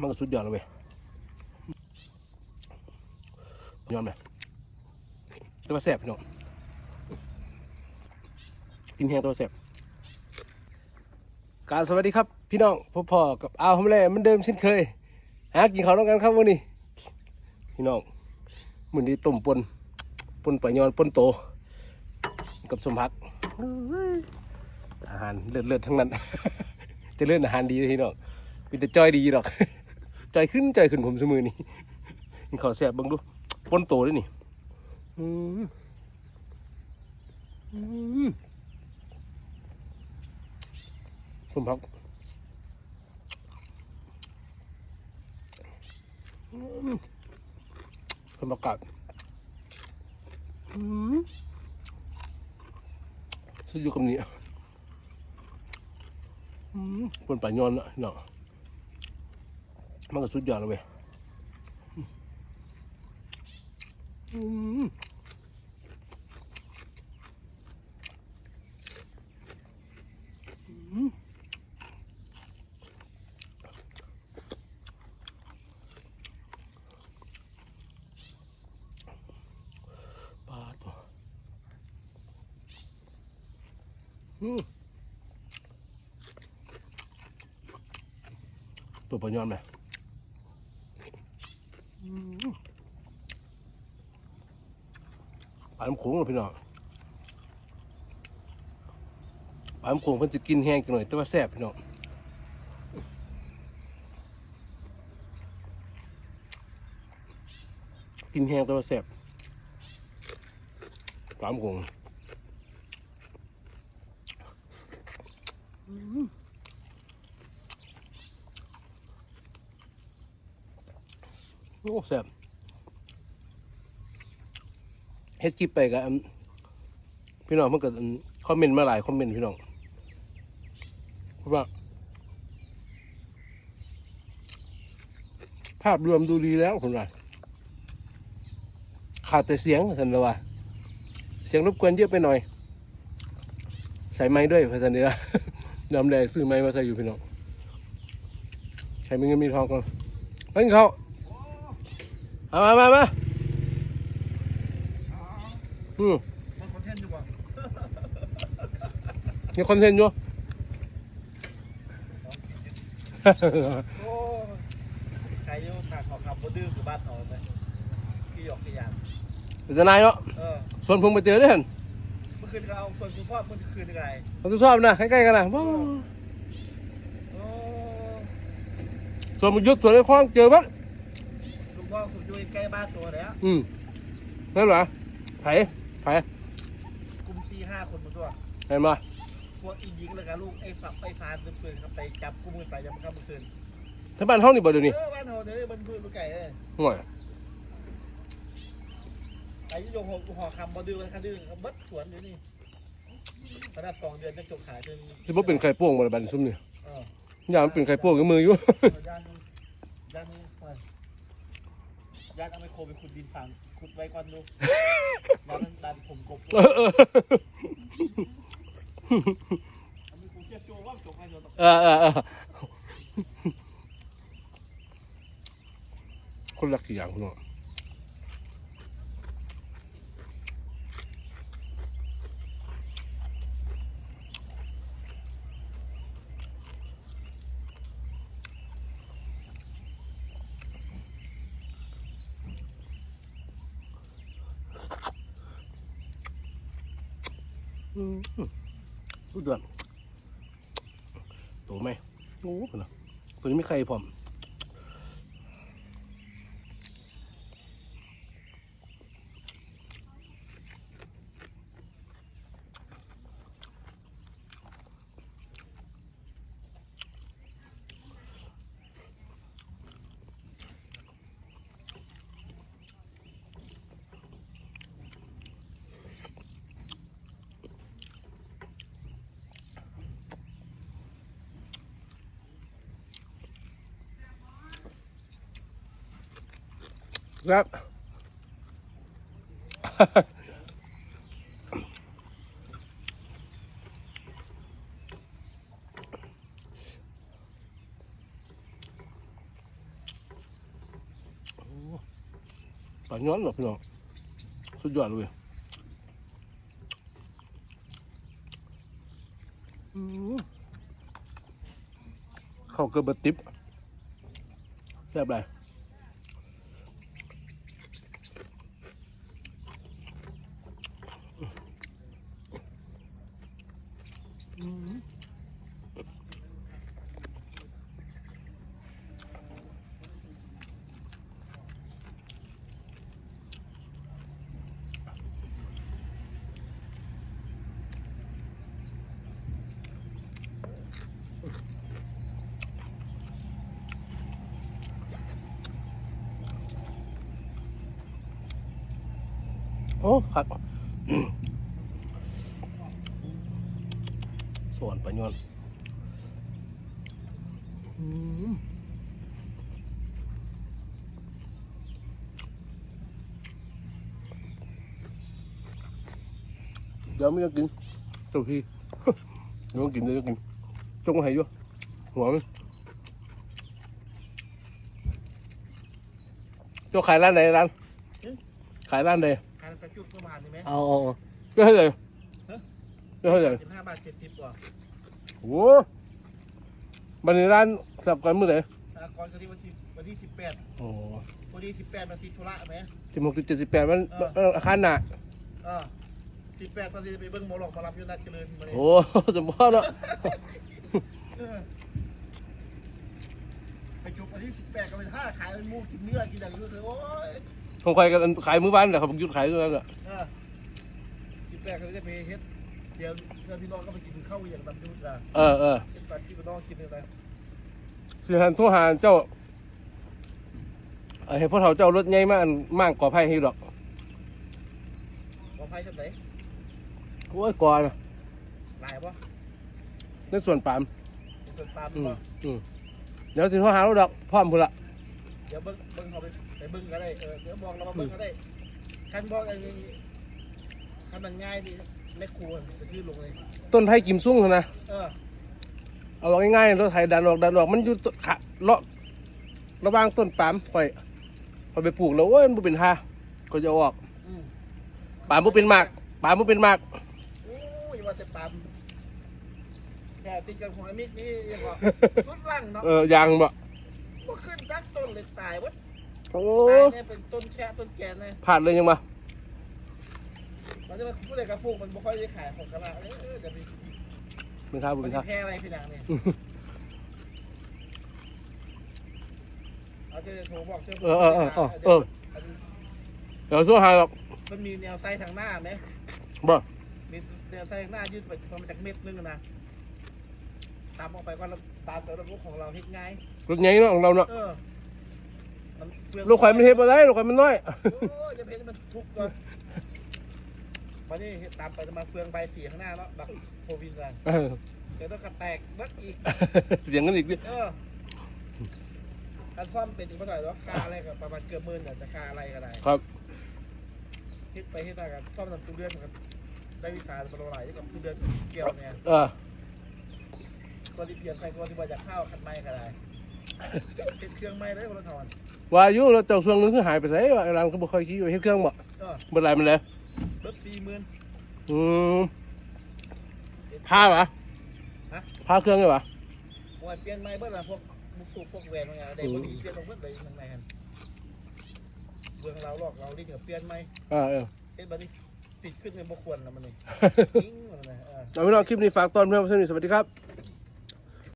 มันก็สุดยอดเลยเว้ยยอมเลยต่ว่าแซ่บพี่น้องกินแห้งตัวแซ่บการสวัสดีครับ พี่น้องพ่อพ่อกับอาวทำแร่เหมันเดิมเช่นเคย หากินข้าวต้องกันครับวันนี้ พี่น้องมือนี้ต้มปนปนปลายอนปนโต กับสมพักอาหารเลิศๆทั้งนั้น จะเลื่อนอาหารดีเลยพี่น้องเป็นแต่จอยดีหรอกจอยขึ้นจอยขึ้นผมสมือนี่กินข้าวแซ่บบิ่งดูปนโตด้วยนี่อืมพักอืมสมพักาดอืมสุดอยู่กับนี้ อืมปนป่ายอนอะเนาะมันก็สุดยอดเลยเว้ยอืมอืมปลาตัวอืม ตัวปลายอนไหมปลาน้ำโขงเหรอพี่น้องปลาน้ำโขงเพิ่นจะกินแห้งจังหน่อย แต่ว่าแซ่บพี่น้องกินแห้งแต่ว่าแซ่บปลาน้ำโขงอื โอ้แซ่บเฮ็ดคลิปไปกับพี่น้องเพิ่นก็อันคอมเมนต์มาหลายคอมเมนต์พี่น้องเพราะว่า ภาพรวมดูดีแล้วคุณว่าขาดแต่เสียงท่านเลยว่าเสียงรบกวนเยอะไปหน่อย ใส่ไม้ด้วยพระสันเดียยำแดงซื้อไม้มาใส่อยู่พี่น้องใช้มีเงินมีทองก่อนไปกินเขา เอามามามาอืมมันคอนเทนต์ดีกว่ามีคอนเทนต์อยู่ โอ้ใครอยุ่ทางเขาขับบ่ดื้อคือบ้านเขาไหมกี่หยอกกี่ยานเป็นทนายเนาะเออส่วนผมมาเจอได้เห็นเมื่อคืนเขาเอาคนคุณพ่อเมื่อคืนยังไงผมจะชอบนะใกล้ๆกันนะว้าวโอ้ส่วนมันยุดส่วนไอ้คว้างเจอปั๊บลุงพ่อสุด ยุ้ยใกล้บ้านตัวแล้ว อืมนั่นเหรอไผ่ไผ่กลุ่มซีห้าคนมาตัวเห็นปะพวกอียิงเลยกับลูกไอ้ฝักไอ้ฟานเป็นปืนครับไปจับกุมมือไปยังครับเมื่อคืนถ้าบ้านห้องนี่บ่เดี๋ยวนี้เออบ้านเขาเนี่ยมันปืนลูกไก่เลยห่วยไอ้ยงหกหอคำบ่ดื้อมันคันดื้อเขาเบิดสวนเดี๋ยวนี้ขนาดสองเดือนจะจบขายจนสิบ่เป็นไข่โป้งบ่ละบัดนซุ่มนี่เอออย่ามันเป็นไข่โป้งกับมืออยู่ ย่านย่าน เปิดย่านเอาไมโครไปขุดดินฝังขุดไว้ก่อนดูย่านมันดันผมกบเออเออเอาไมโครเสียบโจ้ว่าจบให้เราต้องเออเออเออคนละกี่อย่างคุณเนาะ สุดยอดโตไหมโอ้ปะนะตัวนี้ไม่ใครพร้อม Yep. ปลาย้อนหรอพี่น้องสุดยอดเลยเข้าเกือบติบแซ่บเลย โอ้คักสวนปลาย้อนอืมเดี๋ยวไม่ต้องกินเจ้าพี่เดี๋ยวกินเดี๋ยวกินจงมาให้ด้วยหัวมันเจ้าขายร้านไหนร้านขายร้านไหน การตะจุดประมาณนี้ไหมเอาเอาเอาเท่าไหร่เท่าไหร่สิบห้าบาทเจ็ดสิบกว่าโอ้บันนี้ร้านสับกันมื้อไหนอ่าก่อนจะที่วันที่วันที่สิบแปดโอ้วันที่สิบแปดวันที่ธุระไหม สิบหกสิบเจ็ดสิบแปดมันมันอาคารหนาอ่าสิบแปดตอนที่จะไปเบิ้งหมอหลอกมารับอยูนัดเจริญมาเลยโอ้สมบูรณ์เนาะเออไปจุกวันที่สิบแปดก็ไปท่าขายเป็นหมูกินเนื้อกินอะไรรู้สึกโอ้ย ผมขายกันขายมื้อบ้านแต่เขาบอกหยุดขายด้วยกันอะเออสิบแปดก็จะไปเฮ็ดเดี๋ยวเพื่อนพี่น้องก็ไปกินข้าวอย่างแบบยุทธอะเออเออเป็นตอนที่พี่น้องกินอะไรสิหันโทรหาเจ้าเอ้ยให้พ่อเฒ่าเจ้ารถใหญ่มาอันมากกว่าไผ่ให้ดอกขอไพ่จังไหนโอ้ยก่อนนะหลายปะในส่วนปาล์มเป็นส่วนปลาอืมปะอืมเดี๋ยวสิโทรหาเราดอกพร้อมพุ่นละเดี๋ยวเบิ้งเบิ้งเขาไปไปเบิ้งก็ได้เออเดี๋ยวมองเรามาเบิ้งก็ได้คันบอกไอ้นี่คันมันง่ายดีแม่ครัวไปที่ลงเลย ต้นไผ่กิมซุ่งหั่นนะเออเอาว่าง่ายๆรถไถดันออกดันออกมันอยู่ต้นขะเลาะระหว่างต้นปาล์มข่อยข่อยไปปลูกแล้วโอ้ยมันบ่เป็นท่าก็จะเอาออกอืมปาล์มบ่เป็นหมากปาล์มบ่เป็นหมาก โอ้ยว่าจะตามแค่ติดกับหอยมิกนี่ยังบอกสุดล่างเนาะ เออยางบ่ก็ขึ้นทั้ง ต้นเลยตายวัดโอ้ตายเนี่ยเป็นต้นแค่ต้นแก่เลยผ่านเลยยังมามันจะมาพูดอะไรกับพวกมันไม่ค่อยได้ขายของกระลาเออเดี๋ยวไปเป็นท่าบ่มัเป็นนจะท่าแพ้อะไรพี่นางเนี่ยเอาเจะโทรบอกเชื่อเออเออเออเออเออเดี๋ยวสู้หาหรอกมันมีแนวไส้ทางหน้าไหมบ่มีแนวไส้ทางหน้ายืดไปประมาณจากเม็ดนึงอะนะตามออกไปก็ตามตัวรถของเราเฮ็ดง่ายรถใหญ่เนาะของเราเนาะเออ มันเปลืองลูกข่อยมันเฮ็ดบ่ได้ลูกข่อยมันน้อย โอ้ยจะเพชรมันทุกข์เลยวันนี้เฮ็ดตามไปจะมาเฟืองใบสีข้างหน้าเนาะบักโควินกันเออเดี๋ยวต้องกระแตกบักอีก เสียงกันอีกดิเออการซ่อมเป็นอีกเท่าไหร่ว่าค่าอะไรกับประมาณเกือบหมื่นเนี่ยจะค่าอะไรก็ได้ครับ เฮ็ดไปเฮ็ดมากันซ่อมทำตู้เดือนกันได้วิสาบรหลายที่กับตู้เดือนเกี่ยวเนี่ยเออ ตัวที่เปลี่ยนใส่ตัวที่ว่าจะเข้าขันไม้ก็ได้ เป็นเครื่องไม้ได้คนละทอนว่าอยู่แล้วเจ้าช่วงนึงคือหายไปไสว่าไอ้ร้านก็บ่ค่อยขี้อยู่เฮ็ดเครื่องบ่เออบ่ไรมันเลยรถสี่หมื่นอืมพาปะฮะพาเครื่องไงวะโอ้ยเปลี่ยนไม้เบิ้ลละพวกมุกสูบพวกแหวนอะไรได้พอดีเปลี่ยนตรงเบิ้ลเลยมันไงกันเบื้องเราหลอกเราที่เหนือเปลี่ยนไม้เออเออเฮ็ดบัดนี้ติดขึ้นในบ่ควรนะมันนี่ทิ้งมันนะเออเอาพี่น้องคลิปนี้ฝากตอนเพื่อนสนิทสวัสดีครับ